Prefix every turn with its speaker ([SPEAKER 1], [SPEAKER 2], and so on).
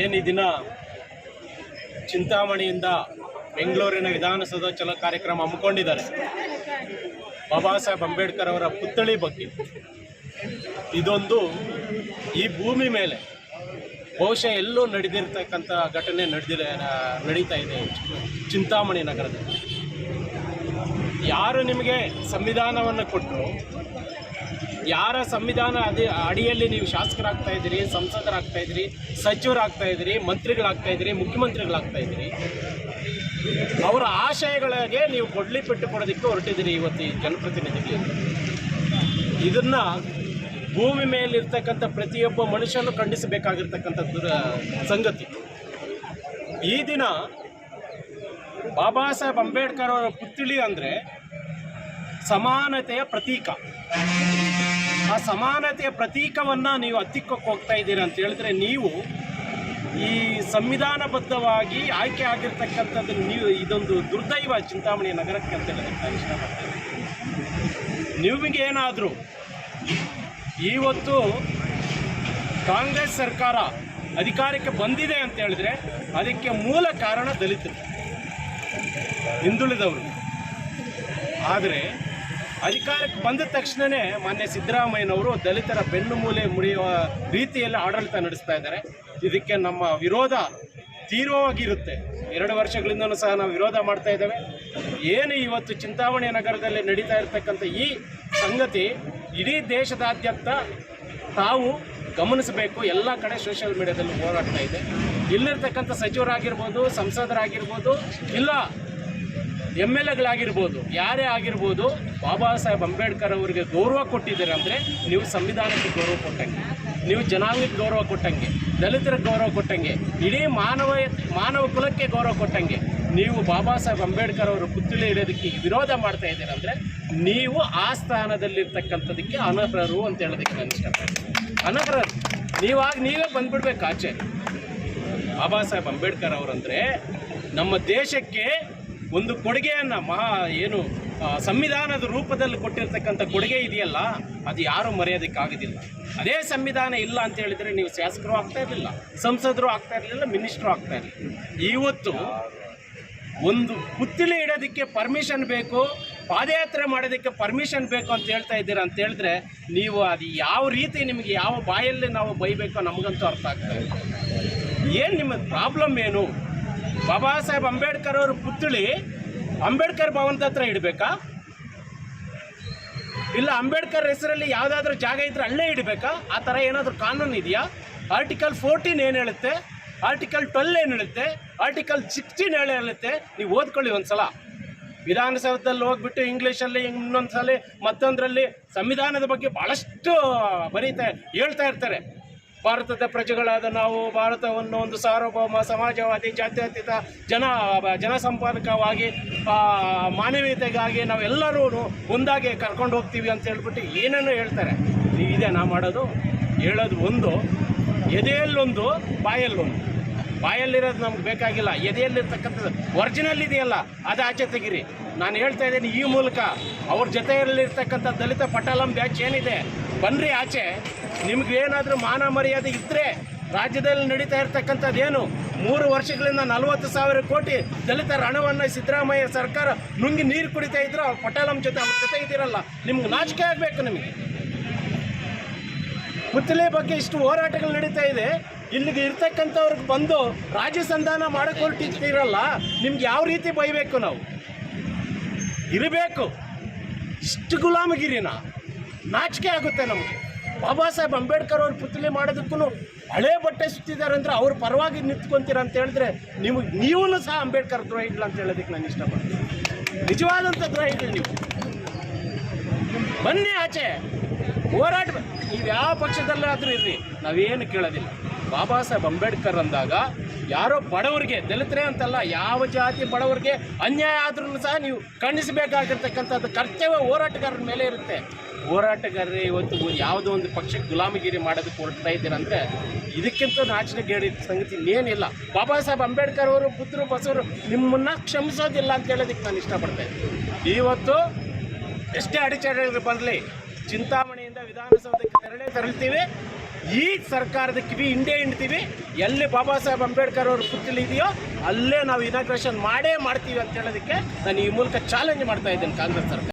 [SPEAKER 1] ಏನು ಈ ದಿನ ಚಿಂತಾಮಣಿಯಿಂದ ಬೆಂಗಳೂರಿನ ವಿಧಾನಸೌಧ ಚಲೋ ಕಾರ್ಯಕ್ರಮ ಹಮ್ಮಿಕೊಂಡಿದ್ದಾರೆ. ಬಾಬಾ ಸಾಹೇಬ್ ಅಂಬೇಡ್ಕರ್ ಅವರ ಪುತ್ಥಳಿ ಬಗ್ಗೆ. ಇದೊಂದು ಈ ಭೂಮಿ ಮೇಲೆ ಬಹುಶಃ ಎಲ್ಲೂ ನಡೆದಿರ್ತಕ್ಕಂಥ ಘಟನೆ ನಡೆದಿದೆ ನಡೀತಾ ಇದೆ ಚಿಂತಾಮಣಿ ನಗರದಲ್ಲಿ. ಯಾರು ನಿಮಗೆ ಸಂವಿಧಾನವನ್ನು ಕೊಟ್ಟರು ಯಾರ ಸಂವಿಧಾನ ಅದೇ ಅಡಿಯಲ್ಲಿ ನೀವು ಶಾಸಕರಾಗ್ತಾ ಇದ್ದೀರಿ, ಸಂಸದರಾಗ್ತಾ ಇದ್ದೀರಿ, ಸಚಿವರಾಗ್ತಾ ಇದ್ದೀರಿ, ಮಂತ್ರಿಗಳಾಗ್ತಾ ಇದ್ದೀರಿ, ಮುಖ್ಯಮಂತ್ರಿಗಳಾಗ್ತಾ ಇದ್ದೀರಿ? ಅವರ ಆಶಯಗಳಿಗೆ ನೀವು ಕೊಡ್ಲಿ ಪೆಟ್ಟು ಕೊಡೋದಕ್ಕೆ ಹೊರಟಿದ್ದೀರಿ ಇವತ್ತು ಈ ಜನಪ್ರತಿನಿಧಿಗಳು. ಇದನ್ನು ಭೂಮಿ ಮೇಲಿರ್ತಕ್ಕಂಥ ಪ್ರತಿಯೊಬ್ಬ ಮನುಷ್ಯನು ಖಂಡಿಸಬೇಕಾಗಿರ್ತಕ್ಕಂಥ ಸಂಗತಿ. ಈ ದಿನ ಬಾಬಾ ಸಾಹೇಬ್ ಅಂಬೇಡ್ಕರ್ ಅವರ ಪುತ್ಥಳಿ ಅಂದರೆ ಸಮಾನತೆಯ ಪ್ರತೀಕ. ಆ ಸಮಾನತೆಯ ಪ್ರತೀಕವನ್ನು ನೀವು ಹತ್ತಿಕ್ಕಕ್ಕೆ ಹೋಗ್ತಾ ಇದ್ದೀರಿ ಅಂತ ಹೇಳಿದ್ರೆ ನೀವು ಈ ಸಂವಿಧಾನಬದ್ಧವಾಗಿ ಆಯ್ಕೆ ಆಗಿರ್ತಕ್ಕಂಥದ್ದು ನೀವು ಇದೊಂದು ದುರ್ದೈವ ಚಿಂತಾಮಣಿ ನಗರಕ್ಕೆ ಅಂತ ಹೇಳೋದಕ್ಕೆ ನಾನು ಇಷ್ಟಪಡ್ತೇನೆ ನಿಮಗೇನಾದರೂ ಇವತ್ತು ಕಾಂಗ್ರೆಸ್ ಸರ್ಕಾರ ಅಧಿಕಾರಕ್ಕೆ ಬಂದಿದೆ ಅಂತ ಹೇಳಿದ್ರೆ ಅದಕ್ಕೆ ಮೂಲ ಕಾರಣ ದಲಿತರು, ಹಿಂದುಳಿದವರು. ಆದರೆ ಅಧಿಕಾರಕ್ಕೆ ಬಂದ ತಕ್ಷಣವೇ ಮಾನ್ಯ ಸಿದ್ದರಾಮಯ್ಯನವರು ದಲಿತರ ಬೆನ್ನು ಮೂಲೆ ಮುರಿಯುವ ರೀತಿಯಲ್ಲಿ ಆಡಳಿತ ನಡೆಸ್ತಾ ಇದ್ದಾರೆ. ಇದಕ್ಕೆ ನಮ್ಮ ವಿರೋಧ ತೀವ್ರವಾಗಿರುತ್ತೆ. ಎರಡು ವರ್ಷಗಳಿಂದಲೂ ಸಹ ನಾವು ವಿರೋಧ ಮಾಡ್ತಾ ಇದ್ದೇವೆ. ಏನು ಇವತ್ತು ಚಿಂತಾಮಣಿ ನಗರದಲ್ಲಿ ನಡೀತಾ ಇರತಕ್ಕಂಥ ಈ ಸಂಗತಿ ಇಡೀ ದೇಶದಾದ್ಯಂತ ತಾವು ಗಮನಿಸಬೇಕು. ಎಲ್ಲ ಕಡೆ ಸೋಷಿಯಲ್ ಮೀಡಿಯಾದಲ್ಲಿ ಹೋರಾಡ್ತಾ ಇದೆ. ಇಲ್ಲಿರ್ತಕ್ಕಂಥ ಸಚಿವರಾಗಿರ್ಬೋದು, ಸಂಸದರಾಗಿರ್ಬೋದು, ಇಲ್ಲ ಎಂ ಎಲ್ ಎಗಳಾಗಿರ್ಬೋದು ಯಾರೇ ಆಗಿರ್ಬೋದು, ಬಾಬಾ ಸಾಹೇಬ್ ಅಂಬೇಡ್ಕರ್ ಅವರಿಗೆ ಗೌರವ ಕೊಟ್ಟಿದ್ದೀರಂದರೆ ನೀವು ಸಂವಿಧಾನಕ್ಕೆ ಗೌರವ ಕೊಟ್ಟಂಗೆ, ನೀವು ಜನಾಂಗಕ್ಕೆ ಗೌರವ ಕೊಟ್ಟಂಗೆ, ದಲಿತರಿಗೆ ಗೌರವ ಕೊಟ್ಟಂಗೆ, ಇಡೀ ಮಾನವ ಮಾನವ ಕುಲಕ್ಕೆ ಗೌರವ ಕೊಟ್ಟಂಗೆ ನೀವು ಬಾಬಾ ಸಾಹೇಬ್ ಅಂಬೇಡ್ಕರ್ ಅವರು ಪುತ್ತಳಿ ಇಡೋದಕ್ಕೆ ವಿರೋಧ ಮಾಡ್ತಾ ಇದ್ದೀರಂದರೆ ನೀವು ಆ ಸ್ಥಾನದಲ್ಲಿರ್ತಕ್ಕಂಥದಕ್ಕೆ ಅನರ್ಹರು ಅಂತ ಹೇಳೋದಕ್ಕೆ ನಾನು ಇಷ್ಟಪಡ್ತೀನಿ. ಅನರ್ಹರು. ನೀವಾಗ ನೀವೇ ಬಂದ್ಬಿಡ್ಬೇಕು ಆಚೆ. ಬಾಬಾ ಸಾಹೇಬ್ ಅಂಬೇಡ್ಕರ್ ಅವರಂದರೆ ನಮ್ಮ ದೇಶಕ್ಕೆ ಒಂದು ಕೊಡುಗೆಯನ್ನು ಮಹಾ ಏನು ಸಂವಿಧಾನದ ರೂಪದಲ್ಲಿ ಕೊಟ್ಟಿರ್ತಕ್ಕಂಥ ಕೊಡುಗೆ ಇದೆಯಲ್ಲ, ಅದು ಯಾರೂ ಮರೆಯೋದಕ್ಕಾಗೋದಿಲ್ಲ. ಅದೇ ಸಂವಿಧಾನ ಇಲ್ಲ ಅಂತ ಹೇಳಿದರೆ ನೀವು ಶಾಸಕರು ಆಗ್ತಾ ಇರಲಿಲ್ಲ, ಸಂಸದರು ಆಗ್ತಾ ಇರಲಿಲ್ಲ, ಮಿನಿಸ್ಟ್ರು ಆಗ್ತಾ ಇರಲಿಲ್ಲ. ಇವತ್ತು ಒಂದು ಪುತ್ತಿಲಿ ಇಡೋದಕ್ಕೆ ಪರ್ಮಿಷನ್ ಬೇಕು, ಪಾದಯಾತ್ರೆ ಮಾಡೋದಕ್ಕೆ ಪರ್ಮಿಷನ್ ಬೇಕು ಅಂತ ಹೇಳ್ತಾ ಇದ್ದೀರಾ ಅಂತ ಹೇಳಿದ್ರೆ, ನೀವು ಅದು ಯಾವ ರೀತಿ ನಿಮಗೆ ಯಾವ ಬಾಯಲ್ಲಿ ನಾವು ಬೈಬೇಕೋ ನಮಗಂತೂ ಅರ್ಥ ಆಗ್ತಾ ಇಲ್ಲ. ಏನು ನಿಮ್ಮ ಪ್ರಾಬ್ಲಮ್ ಏನು? ಬಾಬಾ ಸಾಹೇಬ್ ಅಂಬೇಡ್ಕರ್ ಅವ್ರ ಪುತ್ಥಳಿ ಅಂಬೇಡ್ಕರ್ ಭವನದ ಹತ್ರ ಇಡಬೇಕಾ? ಇಲ್ಲ, ಅಂಬೇಡ್ಕರ್ ಹೆಸರಲ್ಲಿ ಯಾವುದಾದ್ರೂ ಜಾಗ ಇದ್ರೆ ಅಲ್ಲೇ ಇಡಬೇಕಾ? ಆ ಥರ ಏನಾದರೂ ಕಾನೂನು ಇದೆಯಾ? ಆರ್ಟಿಕಲ್ ಫೋರ್ಟೀನ್ ಏನು ಹೇಳುತ್ತೆ? ಆರ್ಟಿಕಲ್ ಟ್ವೆಲ್ ಏನು ಹೇಳುತ್ತೆ? ಆರ್ಟಿಕಲ್ ಸಿಕ್ಸ್ಟೀನ್ ಏನು ಹೇಳುತ್ತೆ? ನೀವು ಓದ್ಕೊಳ್ಳಿ ಒಂದ್ಸಲ. ವಿಧಾನಸೌಧದಲ್ಲಿ ಹೋಗ್ಬಿಟ್ಟು ಇಂಗ್ಲೀಷಲ್ಲಿ ಇನ್ನೊಂದು ಸಲ ಮತ್ತೊಂದರಲ್ಲಿ ಸಂವಿಧಾನದ ಬಗ್ಗೆ ಭಾಳಷ್ಟು ಬರೀತಾ ಹೇಳ್ತಾ ಇರ್ತಾರೆ. ಭಾರತದ ಪ್ರಜೆಗಳಾದ ನಾವು ಭಾರತವನ್ನು ಒಂದು ಸಾರ್ವಭೌಮ, ಸಮಾಜವಾದಿ, ಜಾತ್ಯತೀತ, ಜನ ಜನಸಂಪರ್ಕವಾಗಿ ಮಾನವೀಯತೆಗಾಗಿ ನಾವೆಲ್ಲರೂ ಒಂದಾಗಿ ಕರ್ಕೊಂಡು ಹೋಗ್ತೀವಿ ಅಂತ ಹೇಳ್ಬಿಟ್ಟು ಏನನ್ನು ಹೇಳ್ತಾರೆ. ನೀವು ಇದೆ ನಾ ಮಾಡೋದು, ಹೇಳೋದು ಒಂದು, ಎದೆಯಲ್ಲೊಂದು, ಬಾಯಲ್ಲೊಂದು. ಬಾಯಲ್ಲಿರೋದು ನಮ್ಗೆ ಬೇಕಾಗಿಲ್ಲ, ಎದೆಯಲ್ಲಿರ್ತಕ್ಕಂಥದ್ದು ಒರಿಜಿನಲ್ ಇದೆಯಲ್ಲ, ಅದು ಆಚೆ ತೆಗಿರಿ. ನಾನು ಹೇಳ್ತಾ ಇದ್ದೀನಿ ಈ ಮೂಲಕ, ಅವ್ರ ಜೊತೆಯಲ್ಲಿರ್ತಕ್ಕಂಥ ದಲಿತ ಪಟಾಲಂ ಬ್ಯಾಚ್ ಏನಿದೆ, ಬನ್ರಿ ಆಚೆ. ನಿಮ್ಗೆ ಏನಾದರೂ ಮಾನ ಮರ್ಯಾದೆ ಇದ್ದರೆ ರಾಜ್ಯದಲ್ಲಿ ನಡೀತಾ ಇರ್ತಕ್ಕಂಥದ್ದು ಏನು ಮೂರು ವರ್ಷಗಳಿಂದ ನಲವತ್ತು ಸಾವಿರ ಕೋಟಿ ದಲಿತರ ಹಣವನ್ನು ಸಿದ್ದರಾಮಯ್ಯ ಸರ್ಕಾರ ನುಂಗಿ ನೀರು ಕುಡಿತಾ ಇದ್ರು, ಅವ್ರ ಪಟಾಲಂ ಜೊತೆ ಅವ್ರ ಜೊತೆ ಇದ್ದೀರಲ್ಲ, ನಿಮ್ಗೆ ನಾಚಿಕೆ ಆಗಬೇಕು ನಿಮಗೆ. ಪುತ್ತಲೆ ಬಗ್ಗೆ ಇಷ್ಟು ಹೋರಾಟಗಳು ನಡೀತಾ ಇದೆ. ಇಲ್ಲಿಗೆ ಇರ್ತಕ್ಕಂಥವ್ರಿಗೆ ಬಂದು ರಾಜ್ಯ ಸಂಧಾನ ಮಾಡಕ್ಕೆ ಹೊರಟಿರ್ತೀರಲ್ಲ ನಿಮ್ಗೆ ಯಾವ ರೀತಿ ಬೈಬೇಕು ನಾವು? ಇರಬೇಕು. ಇಷ್ಟು ಗುಲಾಮಗಿರಿನ ನಾಚಿಕೆ ಆಗುತ್ತೆ ನಮಗೆ. ಬಾಬಾ ಸಾಹೇಬ್ ಅಂಬೇಡ್ಕರ್ ಅವ್ರ ಪುತ್ಲಿ ಮಾಡೋದಕ್ಕೂ ಹಳೆ ಬಟ್ಟೆ ಸುತ್ತಿದ್ದಾರೆ ಅಂದ್ರೆ ಅವ್ರ ಪರವಾಗಿ ನಿಂತ್ಕೊಂತೀರ ಅಂತ ಹೇಳಿದ್ರೆ ನಿಮಗೆ ನೀವೂ ಸಹ ಅಂಬೇಡ್ಕರ್ ದ್ರೋಹಿಗಳು ಅಂತ ಹೇಳೋದಕ್ಕೆ ನಾನು ಇಷ್ಟಪಡ್ತೀನಿ. ನಿಜವಾದಂಥ ದ್ರೋಹಿಗಳು ನೀವು. ಬನ್ನಿ ಆಚೆ. ಹೋರಾಟ ನೀವು ಯಾವ ಪಕ್ಷದಲ್ಲಾದರೂ ಇರ್ರಿ. ನಾವೇನು ಕೇಳೋದಿಲ್ಲ. ಬಾಬಾ ಸಾಹೇಬ್ ಅಂಬೇಡ್ಕರ್ ಅಂದಾಗ ಯಾರೋ ಬಡವರಿಗೆ, ದಲಿತರೆ ಅಂತಲ್ಲ, ಯಾವ ಜಾತಿ ಬಡವರಿಗೆ ಅನ್ಯಾಯ ಆದ್ರೂ ಸಹ ನೀವು ಖಂಡಿಸಬೇಕಾಗಿರ್ತಕ್ಕಂಥದ್ದು ಕರ್ತವ್ಯ ಹೋರಾಟಗಾರರ ಮೇಲೆ ಇರುತ್ತೆ. ಹೋರಾಟಗಾರರೇ ಇವತ್ತು ಯಾವುದೋ ಒಂದು ಪಕ್ಷಕ್ಕೆ ಗುಲಾಮಗಿರಿ ಮಾಡೋದಕ್ಕೆ ಹೊರಡ್ತಾ ಇದ್ದೀರಂತೆ ಇದಕ್ಕಿಂತ ನಾಚಿಕೆಗೇಡಿ ಸಂಗತಿ ಇನ್ನೇನಿಲ್ಲ ಬಾಬಾ ಸಾಹೇಬ್ ಅಂಬೇಡ್ಕರ್ ಅವರು ಪುತ್ರರು ಬಸವರು ನಿಮ್ಮನ್ನ ಕ್ಷಮಿಸೋದಿಲ್ಲ ಅಂತ ಹೇಳೋದಕ್ಕೆ ನಾನು ಇಷ್ಟಪಡ್ತೇನೆ ಇವತ್ತು ಎಷ್ಟೇ ಅಡಚಣೆಗಳು ಬರಲಿ, ಚಿಂತಾಮಣಿಯಿಂದ ವಿಧಾನಸೌಧಕ್ಕೆ ತೆರಳೇ ತೆರಳ್ತೀವಿ. ಈ ಸರ್ಕಾರದ ಕಿವಿ ಹಿಂದೆ ಹಿಂಡ್ತೀವಿ. ಎಲ್ಲಿ ಬಾಬಾ ಸಾಹೇಬ್ ಅಂಬೇಡ್ಕರ್ ಅವ್ರ ಪುತ್ತಲಿ ಇದೆಯೋ ಅಲ್ಲೇ ನಾವು ಇನಾಗ್ರೇಷನ್ ಮಾಡೇ ಮಾಡ್ತೀವಿ ಅಂತ ಹೇಳೋದಕ್ಕೆ ನಾನು ಈ ಮೂಲಕ ಚಾಲೆಂಜ್ ಮಾಡ್ತಾ ಇದ್ದೀನಿ ಕಾಂಗ್ರೆಸ್ ಸರ್ಕಾರ.